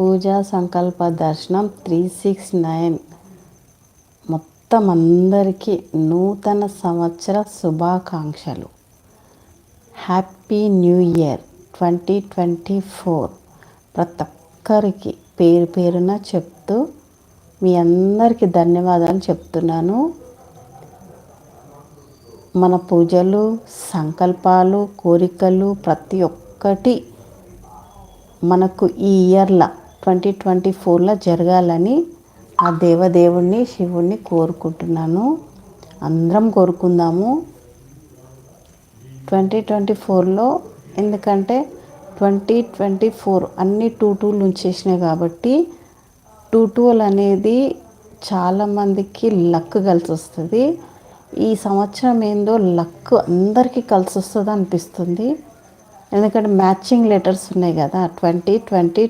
పూజా సంకల్ప దర్శనం three six nine. మొత్తం అందరికీ నూతన సంవత్సర శుభాకాంక్షలు. Happy new year twenty twenty four. ప్రతి ఒక్కరికి పేరు పేరున చెప్తూ మీ అందరికీ ధన్యవాదాలు చెప్తున్నాను. మన పూజలు సంకల్పాలు కోరికలు ప్రతి ఒక్కటి మనకు ఈ ఇయర్లో ట్వంటీ ట్వంటీ ఫోర్లో జరగాలని ఆ దేవదేవుణ్ణి శివుణ్ణి కోరుకుంటున్నాను. అందరం కోరుకుందాము. ట్వంటీ ట్వంటీ ఫోర్లో ఎందుకంటే ట్వంటీ ట్వంటీ ఫోర్ అన్ని టూ టూలు ఉంచేసినాయి కాబట్టి టూ టూల్ అనేది చాలామందికి లక్ కలిసి వస్తుంది. ఈ సంవత్సరం ఏందో లక్ అందరికీ కలిసి వస్తుంది అనిపిస్తుంది. ఎందుకంటే మ్యాచింగ్ లెటర్స్ ఉన్నాయి కదా ట్వంటీ ట్వంటీ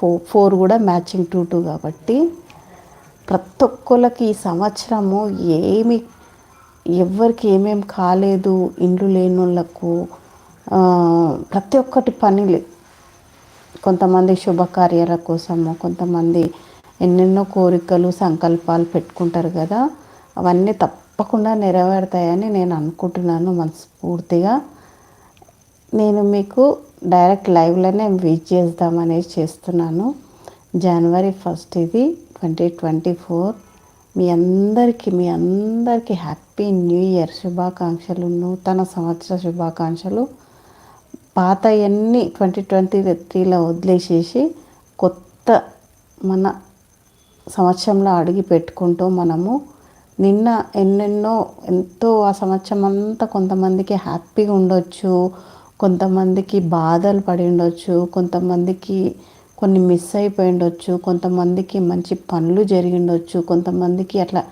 ఫోర్ ఫోర్ కూడా మ్యాచింగ్ టూ టూ కాబట్టి ప్రతి ఒక్కరికి ఈ సంవత్సరము ఏమి ఎవరికి ఏమేమి కాలేదు ఇండ్లు లేని వాళ్ళకు ప్రతి ఒక్కటి పనిలే. కొంతమంది శుభకార్యాల కోసము కొంతమంది ఎన్నెన్నో కోరికలు సంకల్పాలు పెట్టుకుంటారు కదా అవన్నీ తప్పకుండా నెరవేరుతాయని నేను అనుకుంటున్నాను మనస్ఫూర్తిగా. నేను మీకు డైరెక్ట్ లైవ్లోనే వీచ్ చేద్దామనేసి చేస్తున్నాను. జనవరి ఫస్ట్ ఇది ట్వంటీ ట్వంటీ ఫోర్. మీ అందరికీ మీ అందరికీ హ్యాపీ న్యూ ఇయర్ శుభాకాంక్షలు నూతన సంవత్సర శుభాకాంక్షలు. పాత అన్నీ ట్వంటీ ట్వంటీ త్రీలో వదిలేసేసి కొత్త మన సంవత్సరంలో అడిగి పెట్టుకుంటూ మనము నిన్న ఎన్నెన్నో ఎంతో ఆ సంవత్సరం అంతా కొంతమందికి హ్యాపీగా ఉండొచ్చు కొంతమందికి బాధలు పడి ఉండొచ్చు కొంతమందికి కొన్ని మిస్ అయిపోయి ఉండొచ్చు కొంతమందికి మంచి పనులు జరిగి ఉండొచ్చు కొంతమందికి అట్లా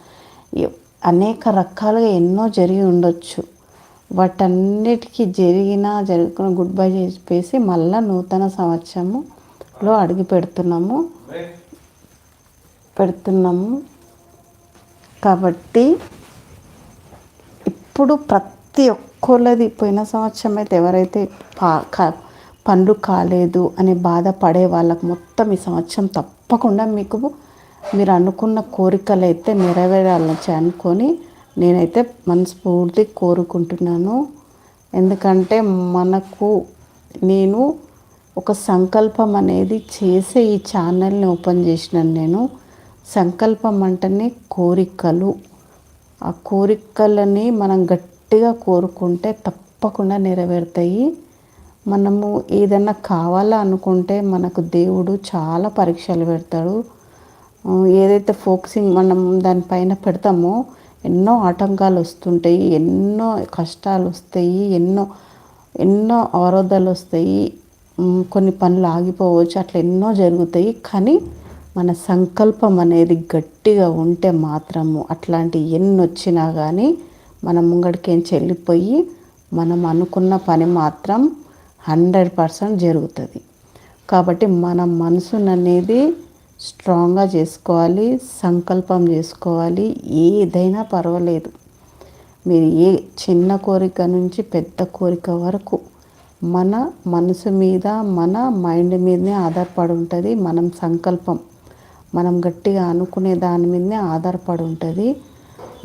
అనేక రకాలుగా ఎన్నో జరిగి ఉండొచ్చు. వాటన్నిటికీ జరిగిన జరుగుకున్న గుడ్ బై చెప్పేసి మళ్ళీ నూతన సంవత్సరంలో అడిగి పెడుతున్నాము. పెడుతున్నాము. కాబట్టి ఇప్పుడు ప్రతి ఒక్క ఒక్కోళ్ళది పోయిన సంవత్సరం అయితే ఎవరైతే పా పనులు కాలేదు అని బాధపడే వాళ్ళకు మొత్తం ఈ సంవత్సరం తప్పకుండా మీకు మీరు అనుకున్న కోరికలు అయితే నెరవేరాలని అనుకొని నేనైతే మనస్ఫూర్తి కోరుకుంటున్నాను. ఎందుకంటే మనకు నేను ఒక సంకల్పం అనేది చేసే ఈ ఛానల్ని ఓపెన్ చేసినాను నేను. సంకల్పం అంటేనే కోరికలు. ఆ కోరికలని మనం గట్టి గట్టిగా కోరుకుంటే తప్పకుండా నెరవేరుతాయి. మనము ఏదన్నా కావాలా అనుకుంటే మనకు దేవుడు చాలా పరీక్షలు పెడతాడు. ఏదైతే ఫోకసింగ్ మనం దానిపైన పెడతామో ఎన్నో ఆటంకాలు వస్తుంటాయి ఎన్నో కష్టాలు వస్తాయి ఎన్నో ఎన్నో అవరోధాలు వస్తాయి. కొన్ని పనులు ఆగిపోవచ్చు అట్లా ఎన్నో జరుగుతాయి. కానీ మన సంకల్పం అనేది గట్టిగా ఉంటే మాత్రము అట్లాంటి ఎన్ని వచ్చినా కానీ మన ముంగడికేం చెల్లిపోయి మనం అనుకున్న పని మాత్రం హండ్రెడ్ పర్సెంట్ జరుగుతుంది. కాబట్టి మన మనసుననేది స్ట్రాంగ్గా చేసుకోవాలి సంకల్పం చేసుకోవాలి ఏదైనా పర్వాలేదు. మీరు ఏ చిన్న కోరిక నుంచి పెద్ద కోరిక వరకు మన మనసు మీద మన మైండ్ మీదనే ఆధారపడి ఉంటుంది. మనం సంకల్పం మనం గట్టిగా అనుకునే దాని మీదనే ఆధారపడి ఉంటుంది.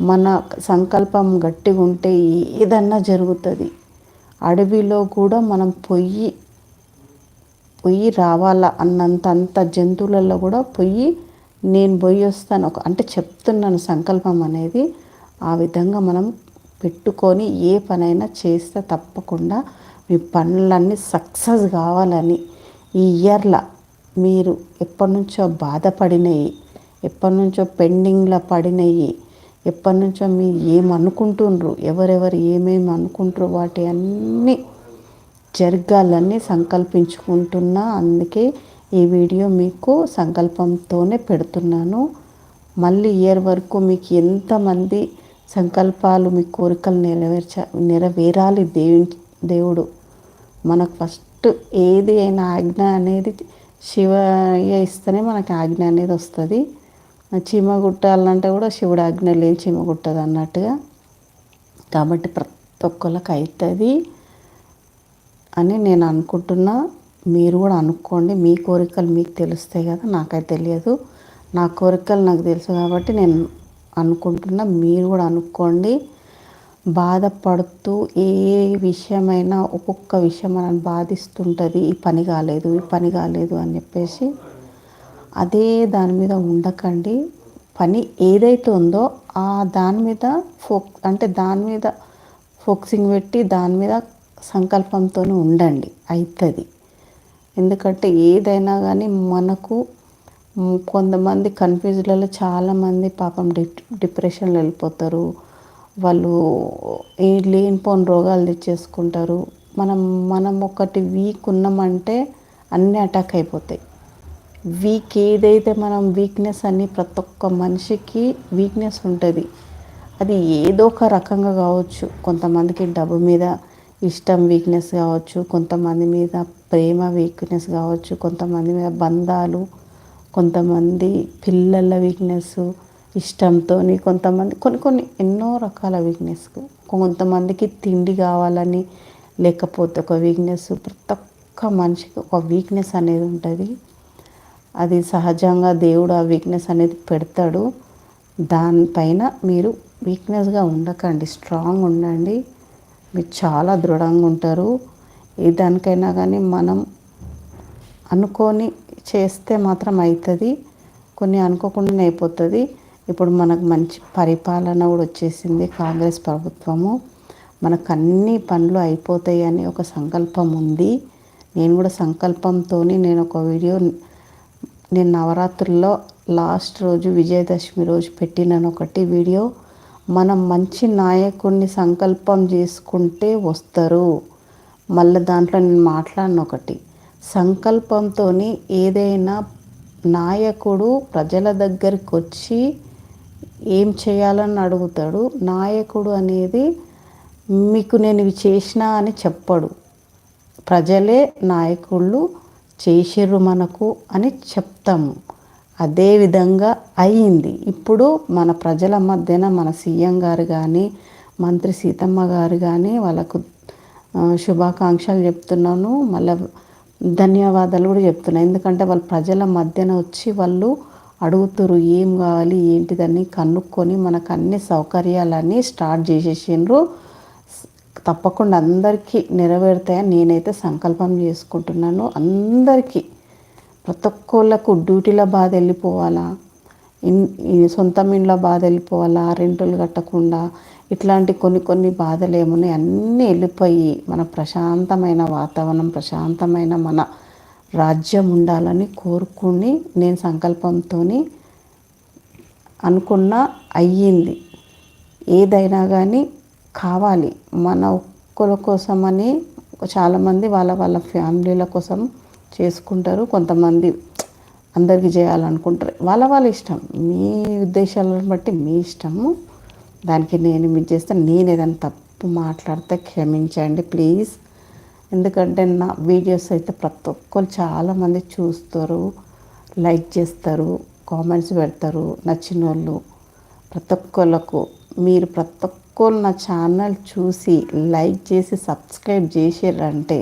మన సంకల్పం గట్టిగా ఉంటే ఏదన్నా జరుగుతుంది. అడవిలో కూడా మనం పొయ్యి పొయ్యి రావాలా అన్నంత అంత జంతువులలో కూడా పొయ్యి నేను పోయి వస్తాను. ఒక అంటే చెప్తున్నాను సంకల్పం అనేది. ఆ విధంగా మనం పెట్టుకొని ఏ పనైనా చేస్తే తప్పకుండా మీ పనులన్నీ సక్సెస్ కావాలని. ఈ ఇయర్లో మీరు ఎప్పటి నుంచో బాధపడినవి ఎప్పటి నుంచో పెండింగ్లో పడినవి ఎప్పటి నుంచో మీరు ఏమనుకుంటుండ్రు ఎవరెవరు ఏమేమి అనుకుంటారు వాటి అన్నీ జరగాలని సంకల్పించుకుంటున్నా. అందుకే ఈ వీడియో మీకు సంకల్పంతోనే పెడుతున్నాను. మళ్ళీ ఇయర్ వరకు మీకు ఎంతమంది సంకల్పాలు మీ కోరికలు నెరవేర్చ నెరవేరాలి దేవు దేవుడు? మనకు ఫస్ట్ ఏది అయినా ఆజ్ఞ అనేది శివయ్య ఇస్తేనే మనకి ఆజ్ఞ అనేది వస్తుంది. చీమ కుట్టాలంటే కూడా శివుడు ఆజ్ఞ లేని చీమ కుట్టదు అన్నట్టుగా. కాబట్టి ప్రతి ఒక్కరికి అవుతుంది అని నేను అనుకుంటున్నా. మీరు కూడా అనుకోండి. మీ కోరికలు మీకు తెలుస్తాయి కదా నాకైతే తెలియదు. నా కోరికలు నాకు తెలుసు కాబట్టి నేను అనుకుంటున్నా. మీరు కూడా అనుకోండి. బాధపడుతూ ఏ విషయమైనా ఒక్కొక్క విషయం మనల్ని బాధిస్తుంటుంది. ఈ పని కాలేదు ఈ పని కాలేదు అని చెప్పేసి అదే దాని మీద ఉండకండి. పని ఏదైతే ఉందో ఆ దాని మీద ఫోక్ అంటే దాని మీద ఫోకసింగ్ పెట్టి దాని మీద సంకల్పంతో ఉండండి. అవుతుంది ఎందుకంటే ఏదైనా కానీ మనకు కొంతమంది కన్ఫ్యూజ్లలో చాలామంది పాపం డి డిప్రెషన్లో వెళ్ళిపోతారు. వాళ్ళు ఏ లేనిపోని రోగాలు తెచ్చేసుకుంటారు. మనం మనం ఒకటి వీక్ ఉన్నామంటే అన్నీ అటాక్ అయిపోతాయి. వీక్ ఏదైతే మనం వీక్నెస్ అని ప్రతి ఒక్క మనిషికి వీక్నెస్ ఉంటుంది. అది ఏదో ఒక రకంగా కావచ్చు. కొంతమందికి డబ్బు మీద ఇష్టం వీక్నెస్ కావచ్చు. కొంతమంది మీద ప్రేమ వీక్నెస్ కావచ్చు. కొంతమంది మీద బంధాలు కొంతమంది పిల్లల వీక్నెస్ ఇష్టంతో కొంతమంది కొన్ని కొన్ని ఎన్నో రకాల వీక్నెస్ కొంతమందికి తిండి కావాలని లేకపోతే ఒక వీక్నెస్ ప్రతి ఒక్క మనిషికి ఒక వీక్నెస్ అనేది ఉంటుంది. అది సహజంగా దేవుడు ఆ వీక్నెస్ అనేది పెడతాడు. దానిపైన మీరు వీక్నెస్గా ఉండకండి స్ట్రాంగ్ ఉండండి. మీరు చాలా దృఢంగా ఉంటారు. ఏ దానికైనా కానీ మనం అనుకొని చేస్తే మాత్రం అవుతుంది కొన్ని అనుకోకుండానే అయిపోతుంది. ఇప్పుడు మనకు మంచి పరిపాలన కూడా వచ్చేసింది కాంగ్రెస్ ప్రభుత్వము. మనకు అన్ని పనులు అయిపోతాయి అని ఒక సంకల్పం ఉంది. నేను కూడా సంకల్పంతో నేను ఒక వీడియో నేను నవరాత్రుల్లో లాస్ట్ రోజు విజయదశమి రోజు పెట్టినాను ఒకటి వీడియో. మనం మంచి నాయకుడిని సంకల్పం చేసుకుంటే వస్తారు. మళ్ళీ దాంట్లో నేను మాట్లాడిన ఒకటి. సంకల్పంతో ఏదైనా నాయకుడు ప్రజల దగ్గరికి వచ్చి ఏం చేయాలని అడుగుతాడు. నాయకుడు అనేది మీకు నేను ఇవి చేసినా అని చెప్పడు. ప్రజలే నాయకుళ్ళు. చేసిర్రు మనకు అని చెప్తాము. అదే విధంగా అయ్యింది ఇప్పుడు మన ప్రజల మధ్యన మన సీఎం గారు కానీ మంత్రి సీతమ్మ గారు కానీ వాళ్ళకు శుభాకాంక్షలు చెప్తున్నాను. మళ్ళీ ధన్యవాదాలు కూడా చెప్తున్నాను ఎందుకంటే వాళ్ళు ప్రజల మధ్యన వచ్చి వాళ్ళు అడుగుతురు ఏం కావాలి ఏంటిదని కనుక్కొని మనకు అన్ని సౌకర్యాలన్నీ స్టార్ట్ చేసేసిండ్రు. తప్పకుండా అందరికీ నెరవేరుతాయని నేనైతే సంకల్పం చేసుకుంటున్నాను. అందరికీ. ప్రతి ఒక్కళ్ళకు డ్యూటీలో బాధ వెళ్ళిపోవాలా? ఇన్ సొంతం ఇంట్లో బాధ వెళ్ళిపోవాలా? రెంటులు కట్టకుండా ఇట్లాంటి కొన్ని కొన్ని బాధలు ఏమున్నాయి? అన్నీ వెళ్ళిపోయి మన ప్రశాంతమైన వాతావరణం ప్రశాంతమైన మన రాజ్యం ఉండాలని కోరుకుని నేను సంకల్పంతో అనుకున్న అయ్యింది. ఏదైనా కానీ కావాలి. మన ఒక్కల కోసమని చాలామంది వాళ్ళ వాళ్ళ ఫ్యామిలీల కోసం చేసుకుంటారు. కొంతమంది అందరికీ చేయాలనుకుంటారు. వాళ్ళ వాళ్ళ ఇష్టం. మీ ఉద్దేశాలను బట్టి మీ ఇష్టము. దానికి నేను మీ చేస్తే నేను ఏదైనా తప్పు మాట్లాడితే క్షమించండి ప్లీజ్. ఎందుకంటే నా వీడియోస్ అయితే ప్రతి ఒక్కరు చాలామంది చూస్తారు లైక్ చేస్తారు కామెంట్స్ పెడతారు. నచ్చిన వాళ్ళు ప్రతి ఒక్కళ్ళకు మీరు ప్రతి ఒక్కరు నా ఛానల్ చూసి లైక్ చేసి సబ్స్క్రైబ్ చేసారంటే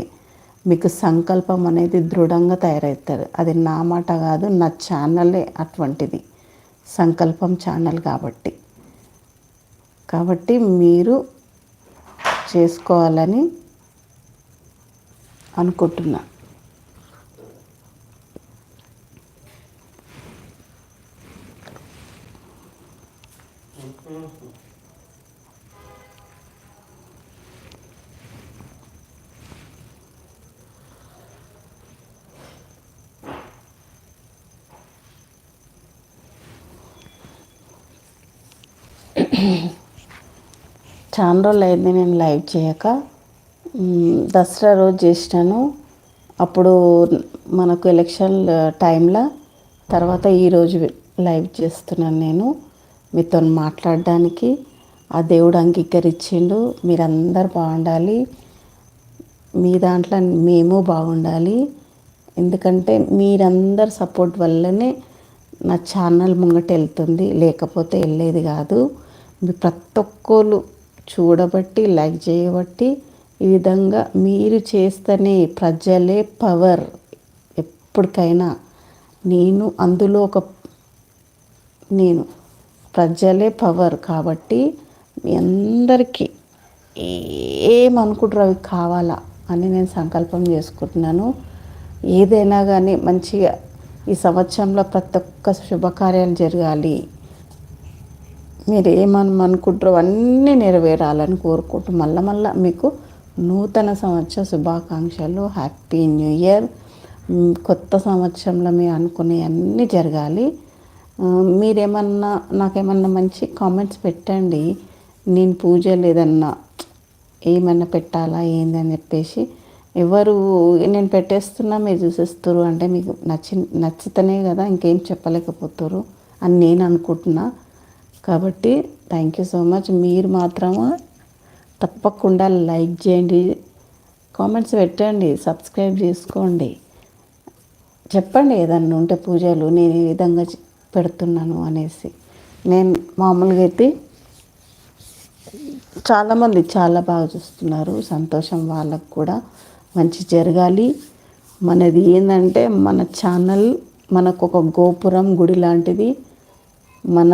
మీకు సంకల్పం అనేది దృఢంగా తయారవుతారు అది నా మాట కాదు నా ఛానలే అటువంటిది. సంకల్పం ఛానల్ కాబట్టి. కాబట్టి మీరు చేసుకోవాలని అనుకుంటున్నా. చాలా రోజులు అయింది నేను లైవ్ చేయక. దసరా రోజు చేసినాను. అప్పుడు మనకు ఎలక్షన్ టైంలో తర్వాత ఈరోజు లైవ్ చేస్తున్నాను నేను మీతో మాట్లాడడానికి. ఆ దేవుడు అంగీకరించిండు. మీరందరు బాగుండాలి. మీ దాంట్లో మేము బాగుండాలి. ఎందుకంటే మీరందరు సపోర్ట్ వల్లనే నా ఛానల్ ముంగట వెళ్తుంది. లేకపోతే వెళ్ళేది కాదు. మీ ప్రతి ఒక్కరు చూడబట్టి లైక్ చేయబట్టి ఈ విధంగా మీరు చేస్తేనే ప్రజలే పవర్. ఎప్పటికైనా నేను అందులో ఒక నేను ప్రజలే పవర్ కాబట్టి మీ అందరికీ ఏమనుకుంటారు అవి కావాలా అని నేను సంకల్పం చేసుకుంటున్నాను. ఏదైనా కానీ మంచిగా ఈ సంవత్సరంలో ప్రతి ఒక్క శుభకార్యాలు జరగాలి. మీరు ఏమని అనుకుంటారో అన్నీ నెరవేరాలని కోరుకుంటూ మళ్ళీ మళ్ళీ మీకు నూతన సంవత్సర శుభాకాంక్షలు. హ్యాపీ న్యూ ఇయర్ కొత్త సంవత్సరంలో మీరు అనుకునే అన్నీ జరగాలి. మీరేమన్నా నాకేమన్నా మంచి కామెంట్స్ పెట్టండి. నేను పూజలు ఏదన్నా ఏమన్నా పెట్టాలా ఏంది అని చెప్పేసి ఎవరు నేను పెట్టేస్తున్నా మీరు చూసేస్తారు అంటే మీకు నచ్చి నచ్చితేనే కదా ఇంకేం చెప్పలేకపోతారు అని నేను అనుకుంటున్నా. కాబట్టి థ్యాంక్ యూ సో మచ్ మీరు మాత్రము తప్పకుండా లైక్ చేయండి కామెంట్స్ పెట్టండి సబ్స్క్రైబ్ చేసుకోండి. చెప్పండి ఏదన్నా ఉంటే పూజలు నేను ఏ విధంగా పెడుతున్నాను అనేసి. నేను మామూలుగా అయితే చాలామంది చాలా బాగా చూస్తున్నారు సంతోషం వాళ్ళకు కూడా. మంచి జరగాలి. మనది ఏంటంటే మన ఛానల్ మనకు ఒక గోపురం గుడి లాంటిది. మన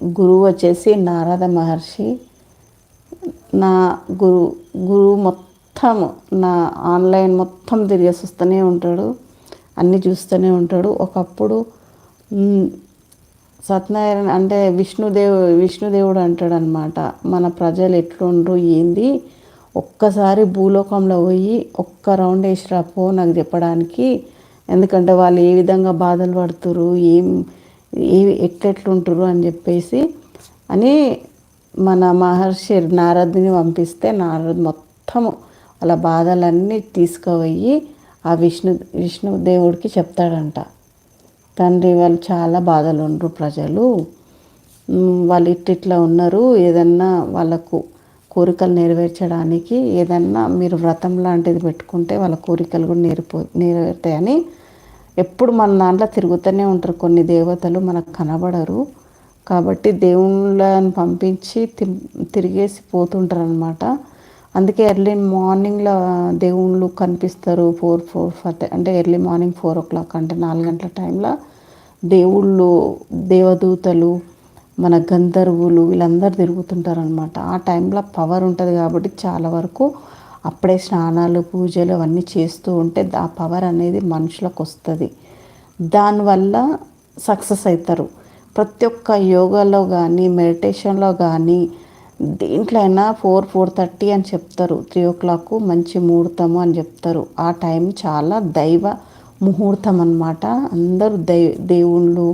గురువు వచ్చేసి నారద మహర్షి. నా గురు గురువు మొత్తం నా ఆన్లైన్ మొత్తం తిరిగేసి వస్తూనే ఉంటాడు. అన్నీ చూస్తూనే ఉంటాడు. ఒకప్పుడు సత్యనారాయణ అంటే విష్ణుదేవు విష్ణుదేవుడు అంటాడు అనమాట మన ప్రజలు ఎట్లుండ్రు ఏంది? ఒక్కసారి భూలోకంలో పోయి ఒక్క రౌండ్ వేసిరా పో నాకు చెప్పడానికి. ఎందుకంటే వాళ్ళు ఏ విధంగా బాధలు పడుతురు ఏం ఏ ఎట్లెట్లుంటారు అని చెప్పేసి అని మన మహర్షి నారదుని పంపిస్తే నారద్ మొత్తము వాళ్ళ బాధలన్నీ తీసుకుపోయి ఆ విష్ణు విష్ణుదేవుడికి చెప్తాడంట. తండ్రి వాళ్ళు చాలా బాధలు ఉండరు ప్రజలు వాళ్ళు ఇట్టిట్లా ఉన్నారు ఏదన్నా వాళ్ళకు కోరికలు నెరవేర్చడానికి ఏదన్నా మీరు వ్రతం లాంటిది పెట్టుకుంటే వాళ్ళ కోరికలు కూడా నేర్పో నెరవేరుతాయని ఎప్పుడు మన దాంట్లో తిరుగుతూనే ఉంటారు. కొన్ని దేవతలు మనకు కనబడరు. కాబట్టి దేవుళ్ళని పంపించి తిరిగేసి పోతుంటారు అనమాట అందుకే ఎర్లీ మార్నింగ్లో దేవుళ్ళు కనిపిస్తారు. ఫోర్ ఫోర్ ఫైవ్ అంటే early morning four o'clock అంటే నాలుగు గంటల టైంలో దేవుళ్ళు దేవదూతలు మన గంధర్వులు వీళ్ళందరూ తిరుగుతుంటారనమాట ఆ టైంలో పవర్ ఉంటుంది కాబట్టి చాలా వరకు అప్పుడే స్నానాలు పూజలు అవన్నీ చేస్తూ ఉంటే ఆ పవర్ అనేది మనుషులకు వస్తుంది. దానివల్ల సక్సెస్ అవుతారు ప్రతి ఒక్క యోగాలో కానీ మెడిటేషన్లో కానీ దేంట్లో అయినా ఫోర్ ఫోర్ థర్టీ అని చెప్తారు. త్రీ ఓ క్లాక్ మంచి ముహూర్తము అని చెప్తారు. ఆ టైం చాలా దైవ ముహూర్తం అనమాట అందరూ దై దేవుళ్ళు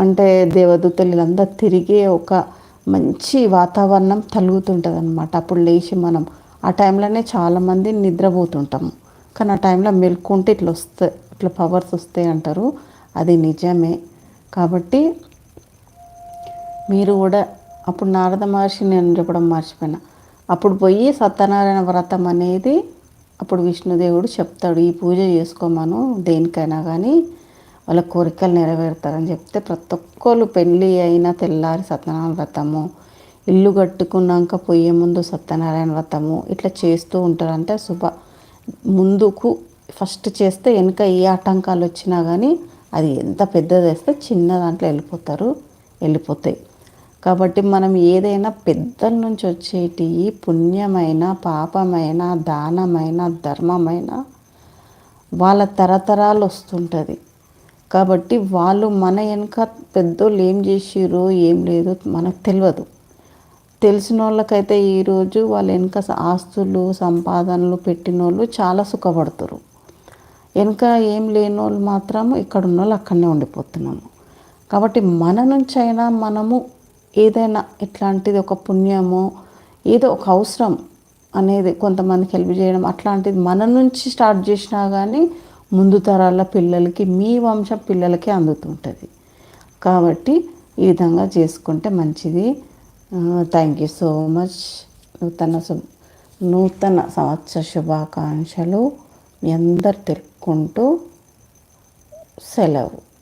అంటే దేవదూతలు వీళ్ళందరూ తిరిగే ఒక మంచి వాతావరణం తలుగుతుంటుంది అనమాట అప్పుడు లేచి మనం ఆ టైంలోనే చాలామంది నిద్రపోతుంటాము. కానీ ఆ టైంలో మెలుకుంటే ఇట్లా వస్తాయి ఇట్లా పవర్స్ వస్తాయి అంటారు. అది నిజమే. కాబట్టి మీరు కూడా అప్పుడు నారద మహర్షి నేను చెప్పడం మర్చిపోయినా. అప్పుడు పోయి సత్యనారాయణ వ్రతం అనేది అప్పుడు విష్ణుదేవుడు చెప్తాడు ఈ పూజ చేసుకోమను దేనికైనా కానీ. వాళ్ళ కోరికలు నెరవేరుతారని చెప్తే ప్రతి ఒక్కరు పెళ్ళి అయినా తెల్లారి సత్యనారాయణ వ్రతము ఇల్లు కట్టుకున్నాక పోయే ముందు సత్యనారాయణ వ్రతము ఇట్లా చేస్తూ ఉంటారంటే శుభ. ముందుకు ఫస్ట్ చేస్తే వెనుక ఏ ఆటంకాలు వచ్చినా కానీ అది ఎంత పెద్దది వేస్తే చిన్న దాంట్లో వెళ్ళిపోతారు వెళ్ళిపోతాయి. కాబట్టి మనం ఏదైనా పెద్దల నుంచి వచ్చేటి పుణ్యమైన పాపమైన దానమైన ధర్మమైన వాళ్ళ తరతరాలు వస్తుంటుంది. కాబట్టి వాళ్ళు మన వెనక పెద్దోళ్ళు ఏం చేసిరో ఏం లేదో మనకు తెలియదు తెలిసిన వాళ్ళకైతే ఈరోజు వాళ్ళ వెనక ఆస్తులు సంపాదనలు పెట్టిన వాళ్ళు చాలా సుఖపడుతారు వెనక ఏం లేని వాళ్ళు మాత్రం ఇక్కడ ఉన్న వాళ్ళు అక్కడనే ఉండిపోతున్నాము. కాబట్టి మన నుంచి అయినా మనము ఏదైనా ఇట్లాంటిది ఒక పుణ్యమో ఏదో ఒక అవసరం అనేది కొంతమందికి హెల్ప్ చేయడం అట్లాంటిది మన నుంచి స్టార్ట్ చేసినా కానీ ముందు తరాల పిల్లలకి మీ వంశం పిల్లలకి అందుతుంటుంది. కాబట్టి ఈ విధంగా చేసుకుంటే మంచిది. థ్యాంక్ యూ సో మచ్ నూతన నూతన సంవత్సర శుభాకాంక్షలు మీ అందరు తెలుపుకుంటూ సెలవు.